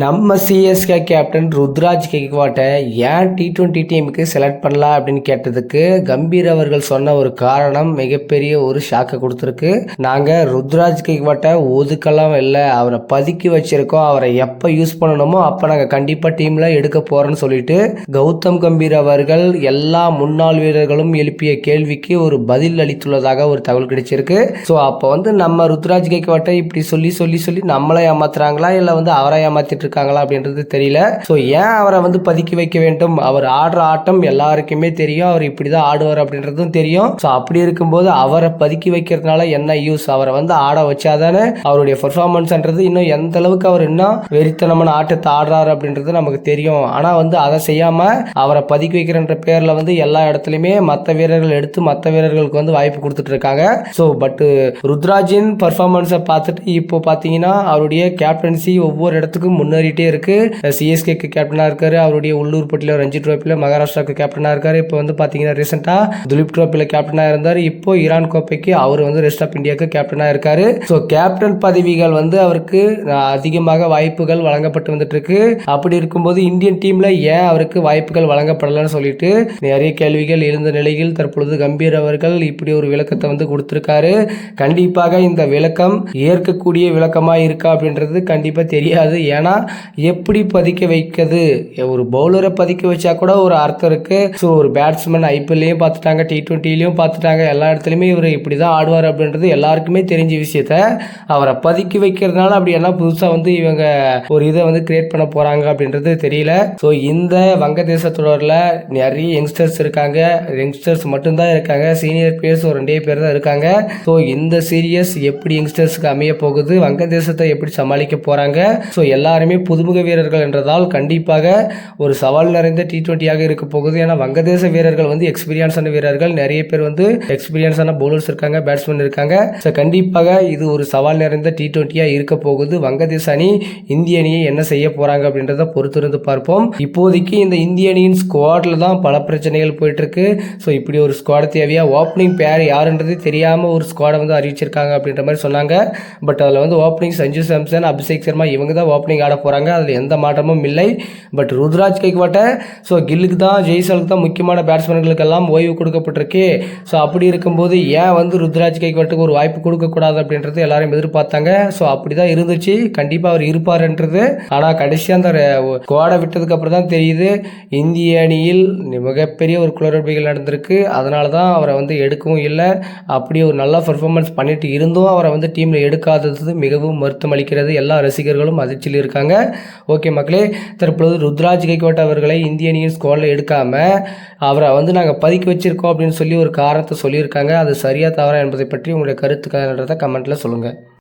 நம்ம CSK captain Ruturaj கெக்வாட்டை ஏன் T twenty டீமுக்கு செலக்ட் பண்ணலாம் அப்படின்னு கேட்டதுக்கு கம்பீர் அவர்கள் சொன்ன ஒரு காரணம் மிகப்பெரிய ஒரு ஷாக்கை கொடுத்துருக்கு. நாங்கள் ருத்ராஜ் கெக்வாட்டை ஒதுக்கலாம் இல்லை. அவரை பதுக்கி வச்சிருக்கோம். அவரை எப்போ யூஸ் பண்ணணுமோ அப்போ நாங்கள் கண்டிப்பாக டீமில் எடுக்க போகிறோன்னு சொல்லிட்டு கௌதம் கம்பீர் அவர்கள் எல்லா முன்னாள் வீரர்களும் எழுப்பிய கேள்விக்கு ஒரு பதில் அளித்துள்ளதாக ஒரு தகவல் கிடைச்சிருக்கு. ஸோ அப்போ வந்து நம்ம ருத்ராஜ் கெக்வாட்டை இப்படி சொல்லி சொல்லி சொல்லி நம்மளை ஏமாத்துறாங்களா? இல்லை வந்து அவரை ஏமாத்திட்டு இருக்காங்களா அப்படின்றது தெரியல. ஸோ ஏன் அவரை வந்து பதுக்கி வைக்க வேண்டும்? அவர் ஆடுற ஆட்டம் எல்லாருக்குமே தெரியும். அவர் இப்படி தான் ஆடுவார் அப்படின்றதும் தெரியும். ஸோ அப்படி இருக்கும்போது அவரை பதுக்கி வைக்கிறதுனால என்ன யூஸ் அவரை வந்து ஆட வச்சாதானே அவருடைய பெர்ஃபார்மன்ஸ்ன்றது இன்னும் எந்த அளவுக்கு அவர் இன்னும் வெறித்தனமான ஆட்டத்தை ஆடுறாரு அப்படின்றது நமக்கு தெரியும். ஆனால் வந்து அதை செய்யாம அவரை பதுக்கி வைக்கிறன்ற பேரில் வந்து எல்லா இடத்துலையுமே மற்ற வீரர்கள் எடுத்து மற்ற வீரர்களுக்கு வந்து வாய்ப்பு கொடுத்துட்டு இருக்காங்க ஸோ பட்டு ருத்ராஜின் பர்ஃபார்மன்ஸை பார்த்துட்டு இப்போ பார்த்தீங்கன்னா அவருடைய கேப்டன்சி ஒவ்வொரு இடத்துக்கும் முன்னேறிட்டே இருக்குது சிஎஸ்கேக்கு கேப்டனாக இருக்காரு. அவருடைய உள்ளூர் போட்டியில் ரஞ்சி ட்ரோப்பியில் மகாராஷ்டிராவுக்கு கேப்டனாக இருக்காரு. இப்போ வந்து பார்த்தீங்கன்னா ரீசெண்டாக துலீப் ட்ரோப்பியில் கேப்டனாக இருந்தார். இப்போ ஈரான் கோப்பைக்கு அவர் வந்து ரெஸ்ட் ஆஃப் இந்தியாவுக்கு கேப்டனாக இருக்காரு. ஸோ கேப்டன் பதவிகள் வந்து அவருக்கு அதிகமாக வாய்ப்புகள் வழங்கப்பட்டு வந்துட்டு இருக்கு. அப்படி இருக்கும்போது இந்தியன் டீம்ல ஏன் அவருக்கு வாய்ப்புகள் வழங்கப்படலன்னு சொல்லிட்டு நிறைய கேள்விகள் எழுந்த நிலையில் தற்பொழுது கம்பீர் அவர்கள் இப்படி ஒரு விளக்கத்தை வந்து கொடுத்திருக்காரு. கண்டிப்பாக இந்த விளக்கம் ஏற்கக்கூடிய விளக்கமா இருக்கா அப்படின்றது கண்டிப்பா தெரியாது. ஏன்னா எப்படி பதிக்க வைக்கிறது? ஒரு பவுலரை பதிக்க வச்சா கூட ஒரு அர்த்தம் இருக்குது ஸோ ஒரு பேட்ஸ்மேன் ஐபிஎல்லையும் பார்த்துட்டாங்க டி ட்வெண்ட்டிலையும் பார்த்துட்டாங்க. எல்லா இடத்துலையுமே இவர் இப்படி தான் ஆடுவார் அப்படின்றது எல்லாருக்குமே தெரிஞ்ச விஷயத்த. அவரை பதுக்கி வைக்கிறதுனால அப்படி என்ன புதுசாக வந்து இவங்க ஒரு இதை வந்து கிரியேட் பண்ண போகிறாங்க அப்படின்றது தெரியல. ஸோ இந்த வங்கதேச தொடரில் நிறைய யங்ஸ்டர்ஸ் இருக்காங்க. யங்ஸ்டர்ஸ் மட்டும்தான் இருக்காங்க. சீனியர் பிளேயர்ஸ் ஒரு ரெண்டே பேர் தான் இருக்காங்க. ஸோ இந்த சீரியஸ் எப்படி யங்ஸ்டர்ஸ்க்கு அமைய போகுது? வங்கதேசத்தை எப்படி சமாளிக்க போகிறாங்க ஸோ எல்லாருமே புதுமுக வீரர்கள் என்றதால் கண்டிப்பாக ஒரு சவால் நிறைந்த டி டுவெண்ட்டியாக இருக்க போகுது. ஏன்னா வங்கதேச வீரர்கள் வந்து எக்ஸ்பீரியன்ஸான வீரர்கள். நிறைய பேர் வந்து எக்ஸ்பீரியன்ஸான பவுலர்ஸ் இருக்காங்க பேட்ஸ்மேன் இருக்காங்க. ஸோ கண்டிப்பாக இது ஒரு சவால் நிறைந்த டி டுவெண்ட்டியாக இருக்க போகுது. வங்கதேச அணி இந்திய அணியை என்ன செய்ய போகிறாங்க அப்படின்றத பொறுத்திருந்து பார்ப்போம். இப்போதைக்கு இந்த இந்திய அணியின் ஸ்குவாடில் தான் பல பிரச்சனைகள் போயிட்டுருக்கு. ஸோ இப்படி ஒரு ஸ்குவாட் தேவையா? ஓப்பனிங் பேர் யாருன்றது தெரியாமல் ஒரு ஸ்குவாடை வந்து அறிவிச்சிருக்காங்க அப்படின்ற மாதிரி சொன்னாங்க. பட் அதில் வந்து ஓப்பனிங் சஞ்சு சாம்சன் அபிஷேக் சர்மா இவங்க தான் ஓப்பனிங் ஆட போகிறாங்க அதில் எந்த மாற்றமும் இல்லை. பட் ருத்ராஜ் கைக்வாட்டை ஸோ கில்லுக்கு தான் ஜெய்சலுக்கு தான் முக்கியமான பேட்ஸ்மேன்களுக்கெல்லாம் ஓய்வு கொடுக்கப்பட்டிருக்கு. ஸோ அப்படி இருக்கும்போது ஏன் வந்து ருத்ராஜ் கைக்வாட்டுக்கு ஒரு வாய்ப்பு கொடுக்கக்கூடாது அப்படின்றது எல்லாரும் எதிர்பார்த்தாங்க. ஸோ அப்படி தான் இருந்துச்சு. கண்டிப்பாக அவர் இருப்பாருன்றது. ஆனால் கடைசியாக அந்த கோடை விட்டதுக்கு அப்புறம் தான் தெரியுது. இந்திய அணியில் மிகப்பெரிய ஒரு குளறுபடிகள் நடந்திருக்கு. அதனால தான் அவரை வந்து எடுக்கவும் இல்லை. அப்படி ஒரு நல்ல பர்ஃபார்மன்ஸ் பண்ணிட்டு இருந்தும் அவரை வந்து டீமில் எடுக்காதது மிகவும் வருத்தம் அளிக்கிறது எல்லா ரசிகர்களும் அதிர்ச்சியில் இருக்காங்க. ஓகே மக்களே தற்பொழுது ருத்ராஜ் கைக்வாட் அவர்களை இந்திய அணியின் ஸ்குவாடில் எடுக்காமல் அவரை வந்து நாங்கள் பதுக்கி வச்சிருக்கோம் அப்படின்னு சொல்லி ஒரு காரணத்தை சொல்லியிருக்காங்க. அது சரியாக தவறா என்பதை பற்றி உங்களுடைய கருத்துக்கிறத கமெண்ட்டில் சொல்லுங்கள்